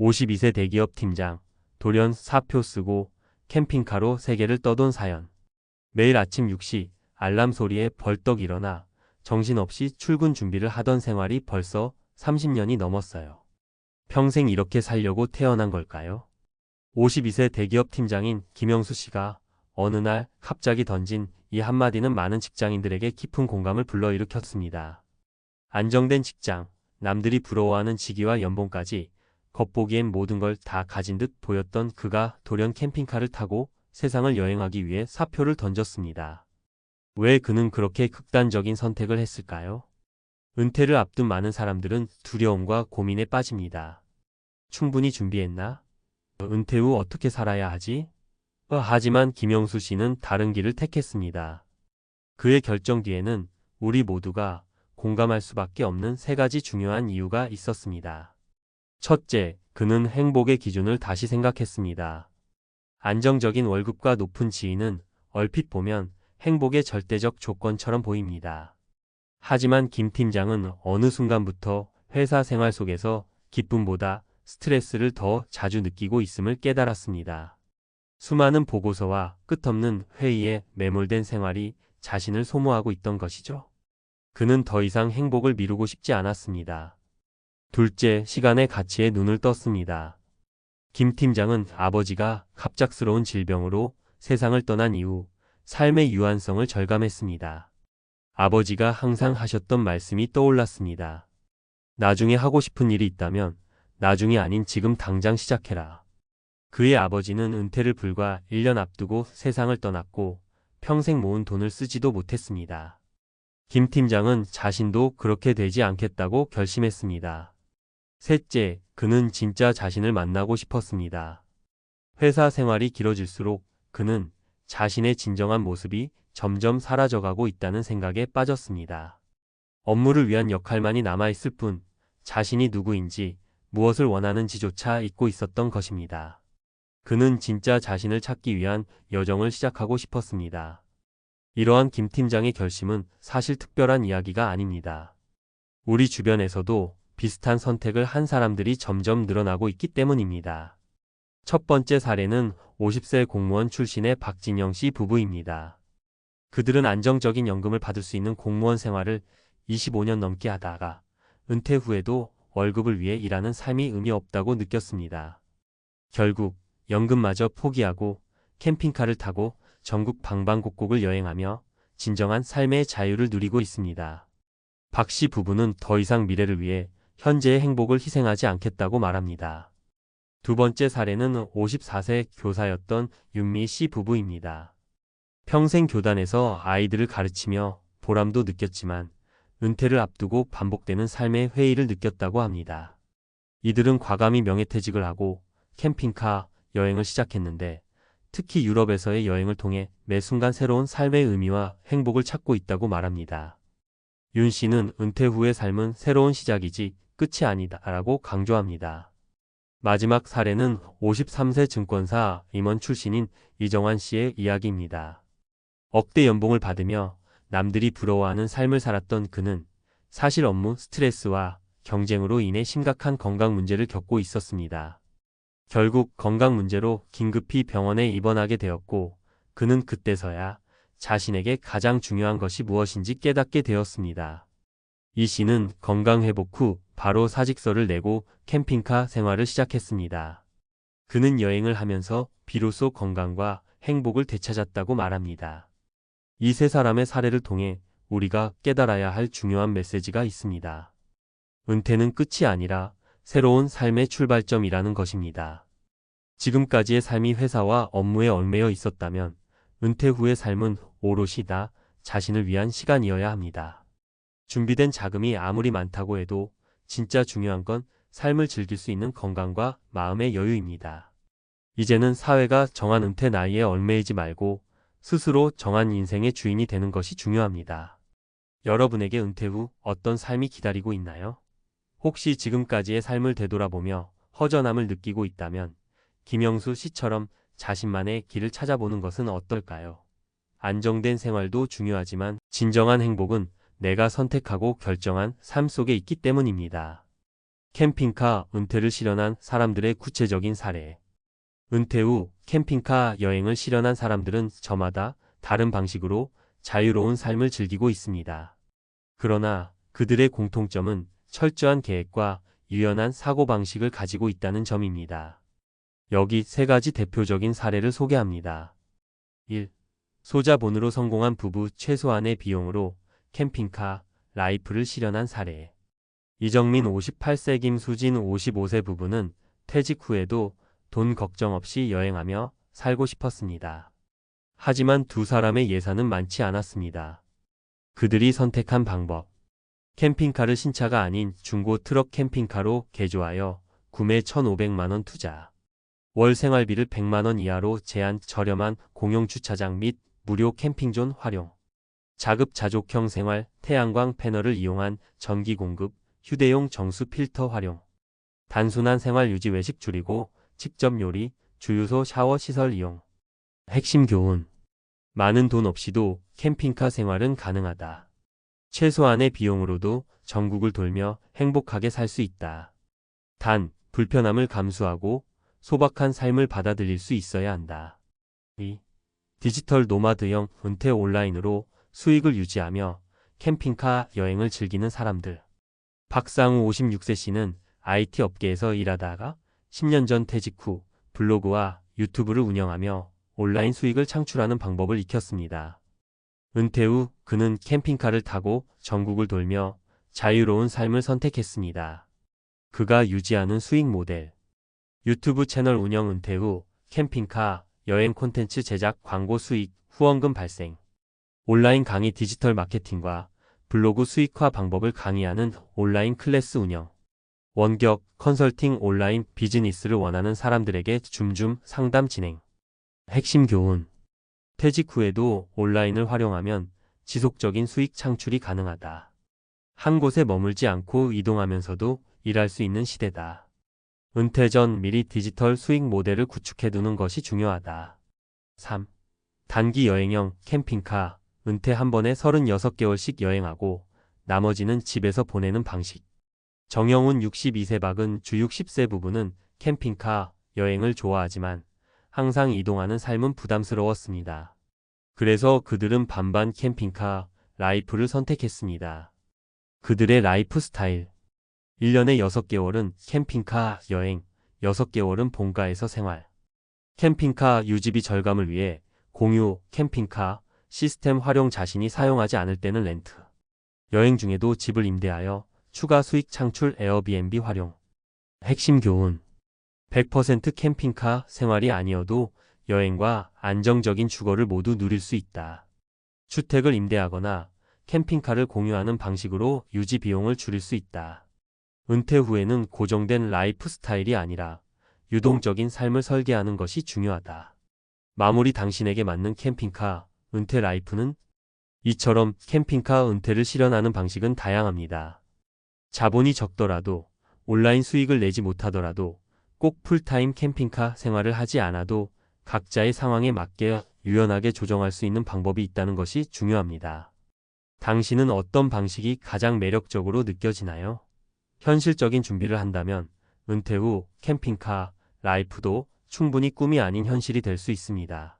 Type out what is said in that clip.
52세 대기업 팀장, 돌연 사표 쓰고 캠핑카로 세계를 떠돈 사연. 매일 아침 6시 알람 소리에 벌떡 일어나 정신없이 출근 준비를 하던 생활이 벌써 30년이 넘었어요. 평생 이렇게 살려고 태어난 걸까요? 52세 대기업 팀장인 김영수 씨가 어느 날 갑자기 던진 이 한마디는 많은 직장인들에게 깊은 공감을 불러일으켰습니다. 안정된 직장, 남들이 부러워하는 직위와 연봉까지 겉보기엔 모든 걸 다 가진 듯 보였던 그가 돌연 캠핑카를 타고 세상을 여행하기 위해 사표를 던졌습니다. 왜 그는 그렇게 극단적인 선택을 했을까요? 은퇴를 앞둔 많은 사람들은 두려움과 고민에 빠집니다. 충분히 준비했나? 은퇴 후 어떻게 살아야 하지? 어, 하지만 김영수 씨는 다른 길을 택했습니다. 그의 결정 뒤에는 우리 모두가 공감할 수밖에 없는 세 가지 중요한 이유가 있었습니다. 첫째, 그는 행복의 기준을 다시 생각했습니다. 안정적인 월급과 높은 지위는 얼핏 보면 행복의 절대적 조건처럼 보입니다. 하지만 김 팀장은 어느 순간부터 회사 생활 속에서 기쁨보다 스트레스를 더 자주 느끼고 있음을 깨달았습니다. 수많은 보고서와 끝없는 회의에 매몰된 생활이 자신을 소모하고 있던 것이죠. 그는 더 이상 행복을 미루고 싶지 않았습니다. 둘째, 시간의 가치에 눈을 떴습니다. 김 팀장은 아버지가 갑작스러운 질병으로 세상을 떠난 이후 삶의 유한성을 절감했습니다. 아버지가 항상 하셨던 말씀이 떠올랐습니다. 나중에 하고 싶은 일이 있다면 나중이 아닌 지금 당장 시작해라. 그의 아버지는 은퇴를 불과 1년 앞두고 세상을 떠났고 평생 모은 돈을 쓰지도 못했습니다. 김 팀장은 자신도 그렇게 되지 않겠다고 결심했습니다. 셋째, 그는 진짜 자신을 만나고 싶었습니다. 회사 생활이 길어질수록 그는 자신의 진정한 모습이 점점 사라져가고 있다는 생각에 빠졌습니다. 업무를 위한 역할만이 남아있을 뿐 자신이 누구인지 무엇을 원하는지조차 잊고 있었던 것입니다. 그는 진짜 자신을 찾기 위한 여정을 시작하고 싶었습니다. 이러한 김 팀장의 결심은 사실 특별한 이야기가 아닙니다. 우리 주변에서도 비슷한 선택을 한 사람들이 점점 늘어나고 있기 때문입니다. 첫 번째 사례는 50세 공무원 출신의 박진영 씨 부부입니다. 그들은 안정적인 연금을 받을 수 있는 공무원 생활을 25년 넘게 하다가 은퇴 후에도 월급을 위해 일하는 삶이 의미 없다고 느꼈습니다. 결국 연금마저 포기하고 캠핑카를 타고 전국 방방곡곡을 여행하며 진정한 삶의 자유를 누리고 있습니다. 박 씨 부부는 더 이상 미래를 위해 현재의 행복을 희생하지 않겠다고 말합니다. 두 번째 사례는 54세 교사였던 윤미 씨 부부입니다. 평생 교단에서 아이들을 가르치며 보람도 느꼈지만 은퇴를 앞두고 반복되는 삶의 회의를 느꼈다고 합니다. 이들은 과감히 명예퇴직을 하고 캠핑카 여행을 시작했는데 특히 유럽에서의 여행을 통해 매 순간 새로운 삶의 의미와 행복을 찾고 있다고 말합니다. 윤 씨는 은퇴 후의 삶은 새로운 시작이지 끝이 아니다라고 강조합니다. 마지막 사례는 53세 증권사 임원 출신인 이정환 씨의 이야기입니다. 억대 연봉을 받으며 남들이 부러워하는 삶을 살았던 그는 사실 업무 스트레스와 경쟁으로 인해 심각한 건강 문제를 겪고 있었습니다. 결국 건강 문제로 긴급히 병원에 입원하게 되었고 그는 그때서야 자신에게 가장 중요한 것이 무엇인지 깨닫게 되었습니다. 이 씨는 건강 회복 후 바로 사직서를 내고 캠핑카 생활을 시작했습니다. 그는 여행을 하면서 비로소 건강과 행복을 되찾았다고 말합니다. 이 세 사람의 사례를 통해 우리가 깨달아야 할 중요한 메시지가 있습니다. 은퇴는 끝이 아니라 새로운 삶의 출발점이라는 것입니다. 지금까지의 삶이 회사와 업무에 얽매여 있었다면 은퇴 후의 삶은 오롯이 나 자신을 위한 시간이어야 합니다. 준비된 자금이 아무리 많다고 해도 진짜 중요한 건 삶을 즐길 수 있는 건강과 마음의 여유입니다. 이제는 사회가 정한 은퇴 나이에 얽매이지 말고 스스로 정한 인생의 주인이 되는 것이 중요합니다. 여러분에게 은퇴 후 어떤 삶이 기다리고 있나요? 혹시 지금까지의 삶을 되돌아보며 허전함을 느끼고 있다면 김영수 씨처럼 자신만의 길을 찾아보는 것은 어떨까요? 안정된 생활도 중요하지만 진정한 행복은 내가 선택하고 결정한 삶 속에 있기 때문입니다. 캠핑카 은퇴를 실현한 사람들의 구체적인 사례. 은퇴 후 캠핑카 여행을 실현한 사람들은 저마다 다른 방식으로 자유로운 삶을 즐기고 있습니다. 그러나 그들의 공통점은 철저한 계획과 유연한 사고방식을 가지고 있다는 점입니다. 여기 세 가지 대표적인 사례를 소개합니다. 1. 소자본으로 성공한 부부 최소한의 비용으로 캠핑카 라이프를 실현한 사례. 이정민 58세 김수진 55세 부부는 퇴직 후에도 돈 걱정 없이 여행하며 살고 싶었습니다. 하지만 두 사람의 예산은 많지 않았습니다. 그들이 선택한 방법. 캠핑카를 신차가 아닌 중고 트럭 캠핑카로 개조하여 구매 1,500만원 투자. 월 생활비를 100만원 이하로 제한 저렴한 공용 주차장 및 무료 캠핑존 활용. 자급자족형 생활, 태양광 패널을 이용한 전기 공급, 휴대용 정수 필터 활용. 단순한 생활 유지 외식 줄이고 직접 요리, 주유소 샤워 시설 이용. 핵심 교훈. 많은 돈 없이도 캠핑카 생활은 가능하다. 최소한의 비용으로도 전국을 돌며 행복하게 살 수 있다. 단, 불편함을 감수하고 소박한 삶을 받아들일 수 있어야 한다. 2. 디지털 노마드형 은퇴 온라인으로 수익을 유지하며 캠핑카 여행을 즐기는 사람들. 박상우 56세 씨는 IT 업계에서 일하다가 10년 전 퇴직 후 블로그와 유튜브를 운영하며 온라인 수익을 창출하는 방법을 익혔습니다. 은퇴 후 그는 캠핑카를 타고 전국을 돌며 자유로운 삶을 선택했습니다. 그가 유지하는 수익 모델. 유튜브 채널 운영 은퇴 후 캠핑카 여행 콘텐츠 제작 광고 수익 후원금 발생. 온라인 강의 디지털 마케팅과 블로그 수익화 방법을 강의하는 온라인 클래스 운영. 원격 컨설팅 온라인 비즈니스를 원하는 사람들에게 줌줌 상담 진행. 핵심 교훈. 퇴직 후에도 온라인을 활용하면 지속적인 수익 창출이 가능하다. 한 곳에 머물지 않고 이동하면서도 일할 수 있는 시대다. 은퇴 전 미리 디지털 수익 모델을 구축해 두는 것이 중요하다. 3. 단기 여행형 캠핑카 은퇴 한 번에 36개월씩 여행하고 나머지는 집에서 보내는 방식. 정영훈 62세 박은 주 60세 부부는 캠핑카 여행을 좋아하지만 항상 이동하는 삶은 부담스러웠습니다. 그래서 그들은 반반 캠핑카 라이프를 선택했습니다. 그들의 라이프 스타일. 1년에 6개월은 캠핑카 여행, 6개월은 본가에서 생활. 캠핑카 유지비 절감을 위해 공유 캠핑카 시스템 활용 자신이 사용하지 않을 때는 렌트. 여행 중에도 집을 임대하여 추가 수익 창출 에어비앤비 활용. 핵심 교훈. 100% 캠핑카 생활이 아니어도 여행과 안정적인 주거를 모두 누릴 수 있다. 주택을 임대하거나 캠핑카를 공유하는 방식으로 유지 비용을 줄일 수 있다. 은퇴 후에는 고정된 라이프 스타일이 아니라 유동적인 삶을 설계하는 것이 중요하다. 마무리 당신에게 맞는 캠핑카, 은퇴 라이프는 이처럼 캠핑카 은퇴를 실현하는 방식은 다양합니다. 자본이 적더라도 온라인 수익을 내지 못하더라도 꼭 풀타임 캠핑카 생활을 하지 않아도 각자의 상황에 맞게 유연하게 조정할 수 있는 방법이 있다는 것이 중요합니다. 당신은 어떤 방식이 가장 매력적으로 느껴지나요? 현실적인 준비를 한다면 은퇴 후 캠핑카 라이프도 충분히 꿈이 아닌 현실이 될 수 있습니다.